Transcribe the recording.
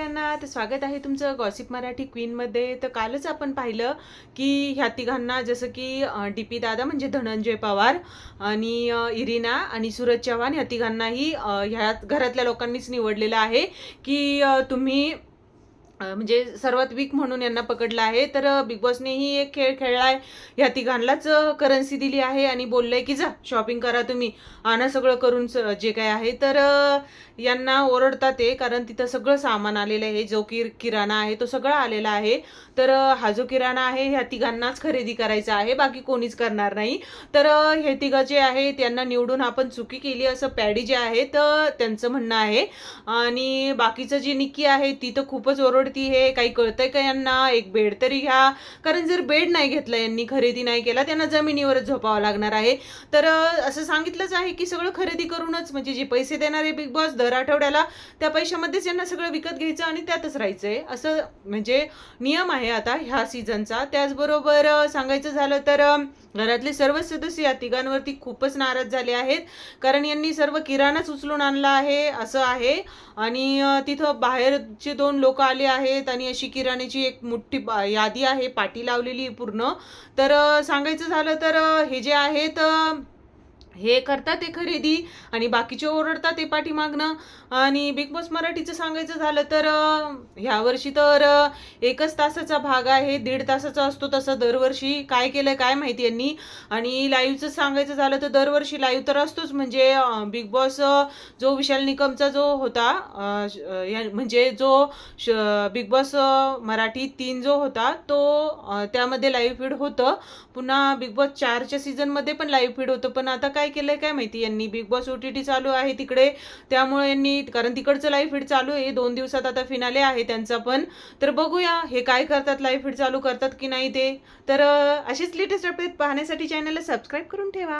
सगळ्यांना तर स्वागत आहे तुमचं गॉसिप मराठी क्वीनमध्ये तर कालच आपण पाहिलं की ह्या तिघांना जसं की डी पी दादा म्हणजे धनंजय पवार आणि इरिना आणि सूरज चव्हाण ह्या तिघांनाही ह्या घरातल्या लोकांनीच निवडलेलं आहे की तुम्ही म्हणजे सर्वात वीक म्हणून यांना पकडलं आहे. तर बिग बॉसनेही एक खेळ खेळलाय. ह्या तिघांनाच करन्सी दिली आहे आणि बोललंय की जा शॉपिंग करा तुम्ही. आणा सगळं करून जे काय आहे. तर यांना ओरडतात ते कारण तिथं सगळं सामान आलेलं आहे. जो की किराणा आहे तो सगळा आलेला आहे. तर हा जो किराणा आहे ह्या तिघांनाच खरेदी करायचा आहे. बाकी कोणीच करणार नाही. तर हे तिघं जे आहे त्यांना निवडून आपण चुकी केली असं पॅडी जे आहे तर त्यांचं म्हणणं आहे. आणि बाकीचं जी निक्की आहे ती तर खूपच पडती आहे काही कळतंय का यांना? एक बेड तरी घ्या. कारण जर बेड नाही घेतला यांनी खरेदी नाही केला त्यांना जमिनीवरच झोपावं लागणार आहे. तर असं सांगितलंच आहे की सगळं खरेदी करूनच म्हणजे जे पैसे देणारे बिग बॉस दर आठवड्याला त्या पैशामध्येच यांना सगळं विकत घ्यायचं आणि त्यातच राहायचं आहे असं म्हणजे नियम आहे आता ह्या सीझनचा त्याचबरोबर सांगायचं झालं तर घरातले सर्व सदस्य या तिघांवरती खूपच नाराज झाले आहेत. कारण यांनी सर्व किराणाच उचलून आणला आहे असं आहे. आणि तिथं बाहेरचे दोन लोक आले आहेत. आणि अशी किराण्याची एक मोठी यादी आहे पाटी लावलेली पूर्ण. तर सांगायचं झालं तर हे जे आहेत हे करतात ते खरेदी आणि बाकीचे ओरडतात ते पाठीमागणं आणि बिग बॉस मराठीचं सांगायचं झालं तर ह्यावर्षी ह्या वर्षी तर एकच तासाचा भाग आहे. दीड तासाचा असतो तसं दरवर्षी. काय केलं काय माहिती यांनी. आणि लाईव्हचं सांगायचं झालं तर दरवर्षी लाईव्ह तर असतोच. म्हणजे बिग बॉस जो विशाल निकमचा जो होता या- म्हणजे जो बिग बॉस मराठी तीन जो होता तो त्यामध्ये लाईव्ह फीड होतं. पुन्हा बिग बॉस चारच्या सीझनमध्ये पण लाईव्ह फीड होतं. पण आता काय केलंय काय माहिती? यांनी big boss O T T चालू आहे तिकडे. त्यामुळे यांनी कारण तिकडचं लाईव्ह फीड चालू आहे. दोन दिवसात आता फिनाले आहे त्यांचा पण. तर बघूया हे काय करतात लाईव्ह फीड चालू करतात की नाही ते. तर अशीच लेटेस्ट अपडेट पाहण्यासाठी चॅनलला सबस्क्राईब करून ठेवा.